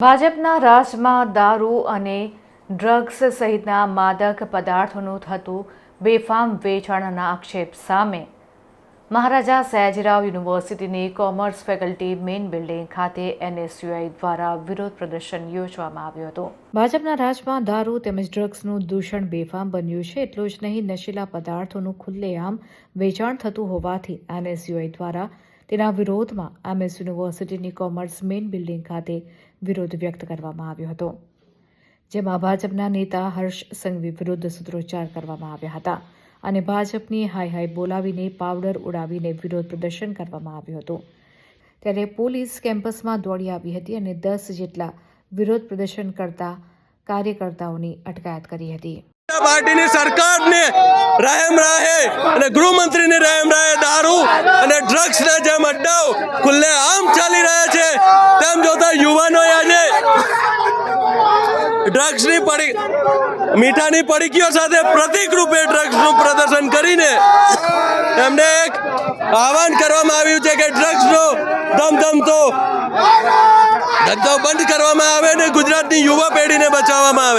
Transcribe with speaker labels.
Speaker 1: ભાજપના રાજમાં દારૂ અને ડ્રગ્સ સહિતના માદક પદાર્થોનું થતું બેફામ વેચાણના આક્ષેપ સામે. મહારાજા સયાજીરાવ યુનિવર્સિટીની કોમર્સ ફેકલ્ટી મેઇન બિલ્ડિંગ ખાતે એનએસયુઆઈ દ્વારા વિરોધ પ્રદર્શન યોજવામાં આવ્યું હતું. ભાજપના રાજમાં દારૂ તેમજ ડ્રગ્સનું દૂષણ બેફામ બન્યું છે એટલું જ નહીં, નશીલા પદાર્થોનું ખુલ્લેઆમ વેચાણ થતું હોવાથી એનએસયુઆઈ દ્વારા તેના વિરોધમાં એમએસ યુનિવર્સિટીની કોમર્સ મેઇન બિલ્ડિંગ ખાતે વિરોધ વ્યક્ત કરવામાં આવ્યો હતો, જેમાં ભાજપના નેતા હર્ષ સંઘવી વિરુદ્ધ સૂત્રોચ્ચાર કરવામાં આવ્યા હતા અને ભાજપની હાય હાય બોલાવીને પાવડર ઉડાવીને વિરોધ પ્રદર્શન કરવામાં આવ્યું હતું. ત્યારે પોલીસ કેમ્પસમાં દોડી આવી હતી અને દસ જેટલા વિરોધ પ્રદર્શન કરતા કાર્યકર્તાઓની અટકાયત કરી હતી.
Speaker 2: પાર્ટીની સરકારને રહેમ રાહે અને ગૃહમંત્રીની રાયમ રાહે દારૂ અને ડ્રગ્સના જેમ અડ્ડાઓ ખુલ્લે આમ ચાલી રહ્યા છે, તેમ જોતા યુવાનોએ આજે ડ્રગ્સની પડી, મીઠાની પડીકીઓ સાથે પ્રતિક રૂપે ડ્રગ્સનું પ્રદર્શન કરીને એમને એક આહવાન કરવામાં આવ્યું છે કે ડ્રગ્સનો ધમધમતો ધંધો બંધ કરવામાં આવે ને ગુજરાતની યુવા પેઢીને બચાવવામાં આવે.